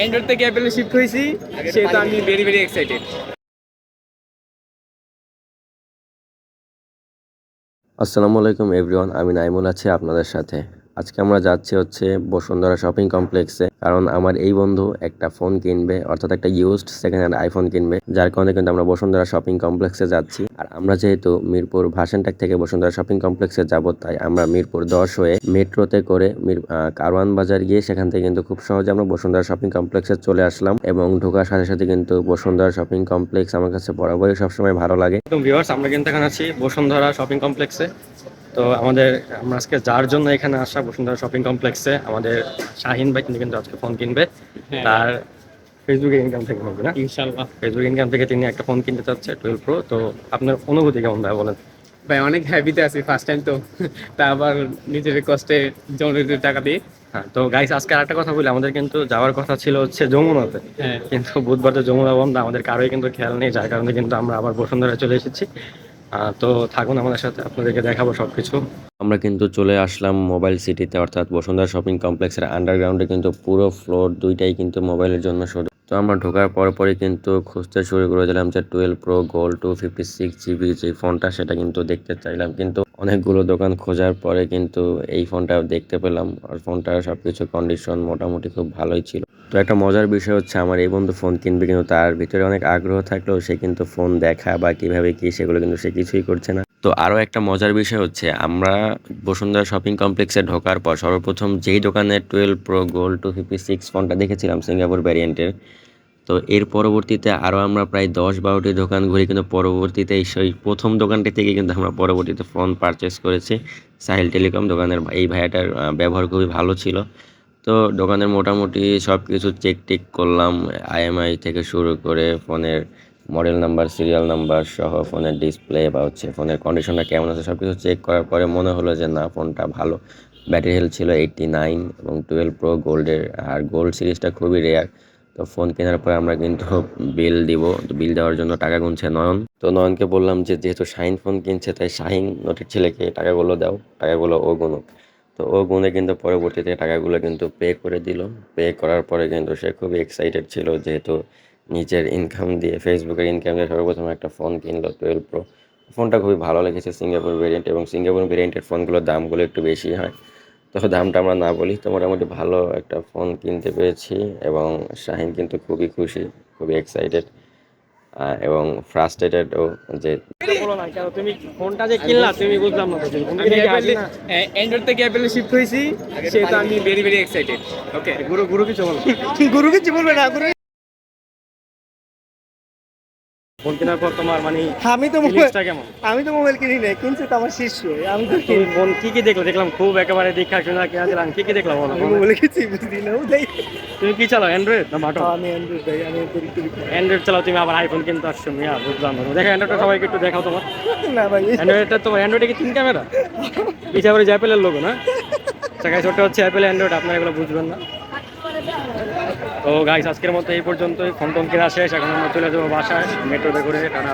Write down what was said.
Android থেকে অ্যাপেলে shift হয়েছি, সেহেতু আমি ভেরি ভেরি এক্সাইটেড আসসালামু আলাইকুম এভরিওয়ান আমি নাইমুল আছি আপনাদের সাথে। আজকে আমরা যাচ্ছি হচ্ছে বসুন্ধরা শপিং কমপ্লেক্সে। কারণ আমার এই বন্ধু একটা ফোন কিনবে, অর্থাৎ একটা ইউজড সেকেন্ড হ্যান্ড আইফোন কিনবে, যার কারণে কিন্তু আমরা বসুন্ধরা শপিং কমপ্লেক্সে যাচ্ছি। আর আমরা যেহেতু মিরপুর ভাষানটাক থেকে বসুন্ধরা শপিং কমপ্লেক্সে যাব, তাই আমরা মিরপুর দশ হয়ে মেট্রোতে করে মির কারওয়ান বাজার গিয়ে সেখান থেকে কিন্তু খুব সহজে আমরা বসুন্ধরা শপিং কমপ্লেক্সে চলে আসলাম এবং ঢোকার সাথে সাথে কিন্তু বসুন্ধরা শপিং কমপ্লেক্স আমার কাছে বরাবরই সবসময় ভালো লাগে। আমরা কিন্তু এখন আছি বসুন্ধরা শপিং কমপ্লেক্সে। তো আমাদের আমরা আজকে যার জন্য এখানে আসা বসুন্ধরা শপিং কমপ্লেক্সে আমাদের শাহিন ভাই কিন্তু আজকে ফোন কিনবে। তার ফেসবুকের ইনকাম থেকে হবে না? ইনশাল্লাহ ফেসবুক ইনকাম থেকে তিনি একটা ফোন কিনতে চাচ্ছে টুয়েলভ প্রো তো আপনার অনুভূতি কেমন ভাই বলেন? ভাই অনেক হ্যাপিতে আছি ফার্স্ট টাইম তো। তা আবার নিজের কষ্টে জমিতে টাকা দিয়ে। হ্যাঁ তো গাইস আজকে আরেকটা কথা বলি আমাদের কিন্তু যাওয়ার কথা ছিল হচ্ছে যমুনাতে। হ্যাঁ। কিন্তু বুধবার তো যমুনা বন্ধ আমাদের কারোই কিন্তু খেয়াল নেই যার কারণে কিন্তু আমরা আবার বসুন্ধরা চলে এসেছি। তো থাকুন আমাদের সাথে, আপনাদেরকে দেখাবো সবকিছু। আমরা কিন্তু চলে আসলাম মোবাইল সিটিতে অর্থাৎ বসুন্ধরা শপিং কমপ্লেক্সের আন্ডারগ্রাউন্ডে কিন্তু পুরো ফ্লোর দুইটাই কিন্তু মোবাইলের জন্য শুধু তো আমরা ঢোকার পর পরই কিন্তু খুঁজতে শুরু করে দিলাম যে twelve pro gold two fifty six GB যে ফোনটা সেটা কিন্তু দেখতে চাইলাম। কিন্তু অনেকগুলো দোকান খোঁজার পরে কিন্তু এই ফোনটা দেখতে পেলাম। আর ফোনটার সব কিছু কন্ডিশন মোটামুটি খুব ভালোই ছিল। তো একটা মজার বিষয় হচ্ছে আমার এই বন্ধু ফোন কিনবে কিন্তু তার ভিতরে অনেক আগ্রহ থাকলেও সে কিন্তু ফোন দেখা বা কীভাবে কি সেগুলো কিন্তু সে কিছুই করছে না। তো আরও একটা মজার বিষয় হচ্ছে আমরা বসুন্ধরা শপিং কমপ্লেক্সে ঢোকার পর সর্বপ্রথম যেই দোকানে twelve pro, gold two fifty six ফোনটা দেখেছিলাম, সিঙ্গাপুর ভ্যারিয়েন্টের। তো এর পরবর্তীতে আরও আমরা প্রায় দশ বারোটি দোকান ঘুরি কিন্তু পরবর্তীতে সেই প্রথম দোকানটি থেকে কিন্তু আমরা পরবর্তীতে ফোন পারচেস করেছি। সাহিল টেলিকম দোকানের এই ভাইয়াটার ব্যবহার খুবই ভালো ছিল। তো দোকানের মোটামুটি সব কিছু চেক টেক করলাম আইএমআই থেকে শুরু করে ফোনের মডেল নাম্বার সিরিয়াল নাম্বার সহ ফোনের ডিসপ্লে বা হচ্ছে ফোনের কন্ডিশনটা কেমন আছে সব কিছু চেক করার পরে মনে হলো যে না, ফোনটা ভালো। ব্যাটারি হেলথ ছিল এইটটি নাইন এবং টুয়েলভ প্রো গোল্ডের আর গোল্ড সিরিজটা খুবই রেয়ার তো ফোন কেনার পরে আমরা কিন্তু বিল দিব বিল দেওয়ার জন্য টাকা গুনছে নয়ন। তো নয়নকে বললাম যে যেহেতু শাহিন ফোন কিনছে, তাই শাহিন নোটের ছেলেকে টাকাগুলো দাও, টাকাগুলো ও গুনুক। তো ও গুনে কিন্তু পরবর্তীতে টাকাগুলো কিন্তু পে করে দিল। পে করার পরে কিন্তু সে খুবই এক্সাইটেড ছিল যেহেতু নিজের ইনকাম দিয়ে ফেসবুকের ইনকাম দিয়ে সর্বপ্রথম একটা ফোন কিনলো টুয়েলভ প্রো ফোনটা খুবই ভালো লেগেছে সিঙ্গাপুর ভেরিয়েন্ট এবং সিঙ্গাপুর ভেরিয়েন্টের ফোনগুলোর দামগুলো একটু বেশি হয়। তো দামটা আমরা না বলি, তো মোটামুটি ভালো একটা ফোন কিনতে পেরেছি এবং শাহিন কিন্তু খুবই খুশি, খুবই এক্সাইটেড এবং ফ্রাস্ট্রেটেডও যে কেন? তুমি ফোনটা যে কিনলা তুমি বুঝলাম না আমি থেকে অ্যাপেলে আসি অ্যান্ড্রয়েড থেকে অ্যাপেলে শিফট হয়েছি সেহেতু আমি ভেরি ভেরি এক্সাইটেড ওকে গুরু গুরু কিছু বলো। গুরু কিছু বলবে না গুরু ফোন কেনার পর তোমার মানে আমি তো মোবাইল কেমন? আমি তো মোবাইল কিনি নাই। কিনছে তো আমার শিষ্য? আমি তো কিনি ফোন কি কি দেখল? দেখলাম খুব একেবারে দীক্ষা শোনা কেনা দিলাম কি কি দেখলাম বলো? মোবাইল না তুমি কি চালাও অ্যান্ড্রয়েড না আমি অ্যান্ড্রয়েড ভাই আমি অ্যান্ড্রয়েড চালাও তুমি আবার আইফোন কিনতে আসছো মিয়া বুঝলাম না। দেখো অ্যান্ড্রয়েডটা সবাইকে একটু দেখাও তোমার। না ভাই। অ্যান্ড্রয়েডটা তোমার অ্যান্ড্রয়েডে কি তিন ক্যামেরা পিছিয়ে আবার অ্যাপেলের লোগো না? চাকায় ছোট্ট হচ্ছে অ্যাপেল অ্যান্ড্রয়েড আপনারা এগুলো বুঝবেন না। তো গাইস আজকের মতো এই পর্যন্তই। ফোন টোন কেনা শেষ, এখন আমরা চলে যাব বাসায়। মেট্রোতে করে টানা